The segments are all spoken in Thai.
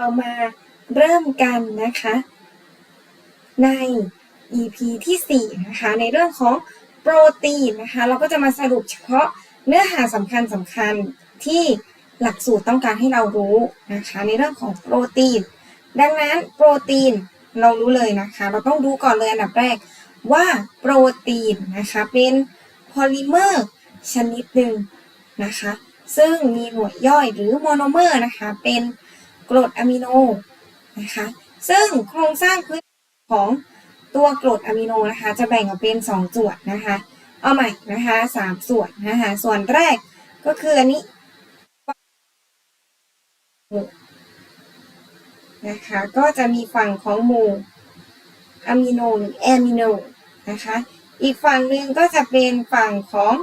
เรามาเริ่มกันนะคะ ใน EP ที่ 4 นะคะ ในเรื่องของโปรตีนนะคะ เราก็จะมาสรุปเฉพาะเนื้อหาสำคัญสำคัญที่หลักสูตรต้องการให้เรารู้นะคะ ในเรื่องของโปรตีน ดังนั้นโปรตีนเรารู้เลยนะคะ เราต้องรู้ก่อนเลยอันดับแรกว่าโปรตีนนะคะเป็นพอลิเมอร์ชนิดหนึ่งนะคะ ซึ่งมีหน่วยย่อยหรือโมโนเมอร์นะคะเป็น กรดอะมิโนนะคะซึ่งโครงสร้างพื้นของตัวกรดอะมิโนนะคะจะแบ่งออกเป็น 2 ส่วนนะคะเอาใหม่นะคะสามส่วนนะคะส่วนแรกก็คืออันนี้นะคะก็จะมีฝั่งของหมู่อะมิโนหรือแอมิโนนะคะอีกฝั่งหนึ่งก็จะเป็นฝั่งของ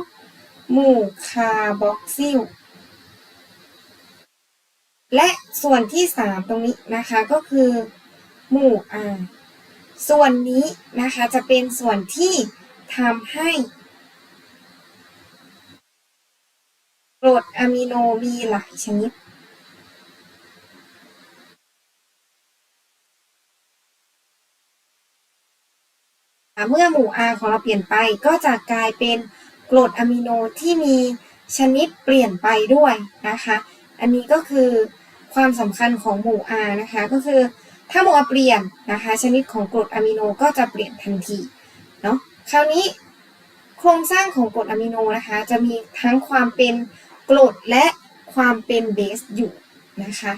หมู่คาร์บอกซิล และส่วนที่สามตรงนี้นะคะก็คือหมู่อาส่วนนี้นะคะจะเป็นส่วนที่ทำให้กรดอะมิโนมีหลายชนิด เมื่อหมู่ R ของเราเปลี่ยนไปก็จะกลายเป็นกรดอะมิโนที่มีชนิดเปลี่ยนไปด้วยนะคะ อันนี้ก็คือ ความสำคัญของหมู่ R นะคะ ก็คือถ้าหมู่ R เปลี่ยนนะคะ ชนิดของกรดอะมิโนก็จะเปลี่ยนทันทีเนาะคราวนี้โครงสร้างของกรดอะมิโนนะคะ จะมีทั้งความเป็นกรดและความเป็นเบสอยู่นะคะ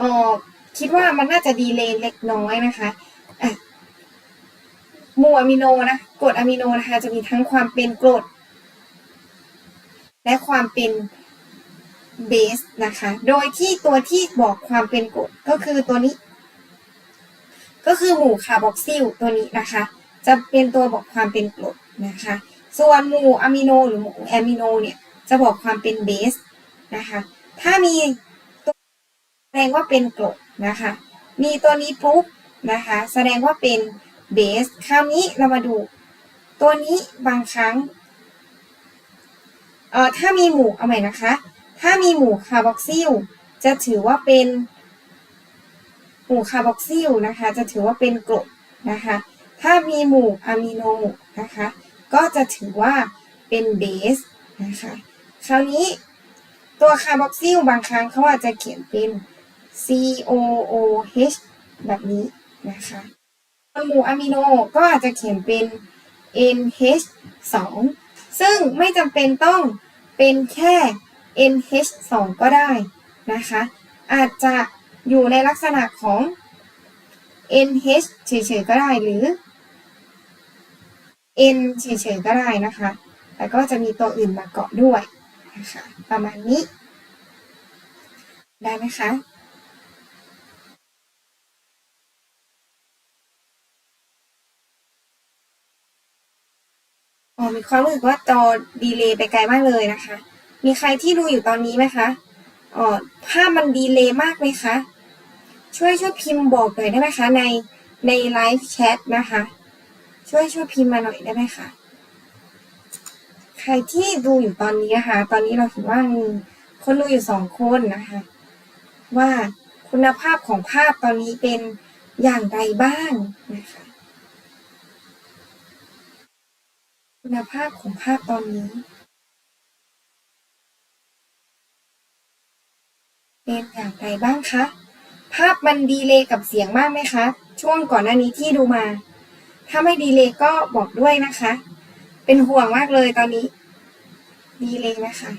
ออคิดว่ามันน่าจะดีเลย์เล็กน้อยนะคะอะหมู่อะมิโนนะกรดอะมิโนนะคะจะมีทั้งความเป็นกรดและความเป็น เบสนะคะ โดยที่ตัวที่บอกความเป็นกรดก็คือตัวนี้ ก็คือหมู่คาร์บอกซิลตัวนี้นะคะ จะเป็นตัวบอกความเป็นกรดนะคะ ส่วนหมู่อะมิโนหรือหมู่แอมิโนเนี่ยจะบอกความเป็นเบสนะคะ ถ้ามีตัวแสดงว่าเป็นกรดนะคะ มีตัวนี้ปุ๊บนะคะ แสดงว่าเป็นเบส คราวนี้เรามาดู ตัวนี้บางครั้ง เอ่อ ถ้ามีหมู่เอาใหม่นะคะ ถ้ามีหมู่คาร์บอกซิลจะถือว่าเป็นหมู่คาร์บอกซิลนะคะ จะถือว่าเป็นกรดนะคะ ถ้ามีหมู่อะมิโนนะคะ ก็จะถือว่าเป็นเบสนะคะ คราวนี้ตัวคาร์บอกซิลบางครั้งเขาอาจจะเขียนเป็น COOH แบบนี้นะคะหมู่อะมิโนก็อาจจะเขียนเป็น NH2 ซึ่งไม่จำเป็นต้องเป็นแค่ NH2 ก็ได้นะคะ อาจจะอยู่ในลักษณะของ NH เฉยๆก็ได้หรือ N เฉยๆก็ได้นะคะแต่ก็จะมีตัวอื่นมาเกาะด้วยนะคะประมาณนี้ ได้ไหมคะอ๋อมีความรู้สึกว่าจอดีเลย์ไปไกลมากเลยนะคะ มีใครที่ดูอยู่ตอนนี้ไหมคะอ๋อภาพมันดีเลย์มากไหมคะ ช่วยช่วยพิมพ์บอกหน่อยได้ไหมคะ ในในไลฟ์แชทนะคะ ช่วยช่วยพิมพ์มาหน่อยได้ไหมคะ ใครที่ดูอยู่ตอนนี้นะคะ ตอนนี้เราเห็นว่ามีคนดูอยู่สองคนนะคะ ว่าคุณภาพของภาพตอนนี้เป็นอย่างไรบ้างนะคะ คุณภาพของภาพตอนนี้ เป็นอย่างไรบ้างคะ ภาพมันดีเลย์กับเสียงมากไหมคะ ช่วงก่อนหน้านี้ที่ดูมา ถ้าไม่ดีเลย์ก็บอกด้วยนะคะ เป็นห่วงมากเลยตอนนี้ ดีเลย์นะคะ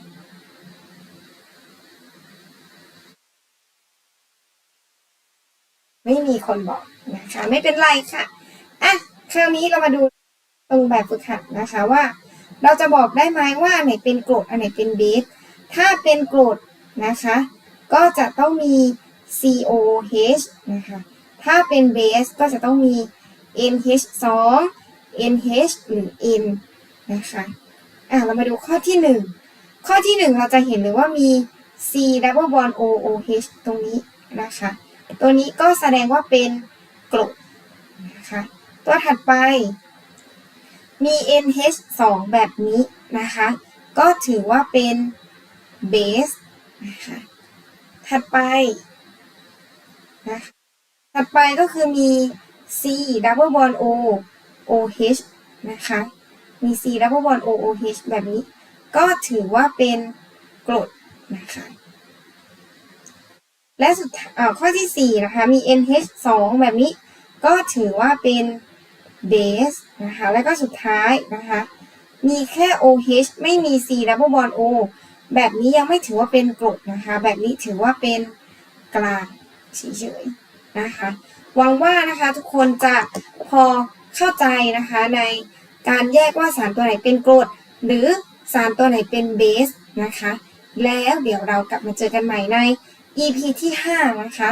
ไม่มีคนบอกนะคะ ไม่เป็นไรค่ะอะคราวนี้เรามาดูตรงแบบฝึกหัดนะคะว่า เราจะบอกได้ไหมว่าไหนเป็นกรดอันไหนเป็นเบสถ้าเป็นกรดนะคะ ก็จะต้องมี COH นะคะ ถ้าเป็นเบสก็จะต้องมี NH2 NH หรือ N นะคะ อะ เรามาดูข้อที่ 1 ข้อที่ 1 เราจะเห็นเลยว่ามี C double bond OOH ตรงนี้นะคะ ตัวนี้ก็แสดงว่าเป็นกรดนะคะ ตัวถัดไป มี NH2 แบบนี้นะคะ ก็ถือว่าเป็นเบสนะคะ ถัดไปนะถัดไปก็คือมี C double bond O OH นะคะ มี C double bond O OH แบบนี้ ก็ถือว่าเป็นกรดนะคะ และสุดท้ายอ่าข้อที่ 4 นะคะ มี NH 2แบบนี้ ก็ถือว่าเป็นเบสนะคะ แล้วก็สุดท้ายนะคะ มีแค่ OH ไม่มี C double bond O แบบนี้ยังไม่ถือว่าเป็นกรดนะคะ แบบนี้ถือว่าเป็นกลางเฉยๆนะคะ หวังว่านะคะทุกคนจะพอเข้าใจนะคะในการแยกว่าสารตัวไหนเป็นกรด หรือสารตัวไหนเป็นเบสนะคะ แล้วเดี๋ยวเรากลับมาเจอกันใหม่ใน EP ที่ 5 นะคะ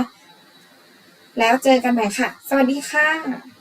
แล้วเจอกันใหม่ค่ะ สวัสดีค่ะ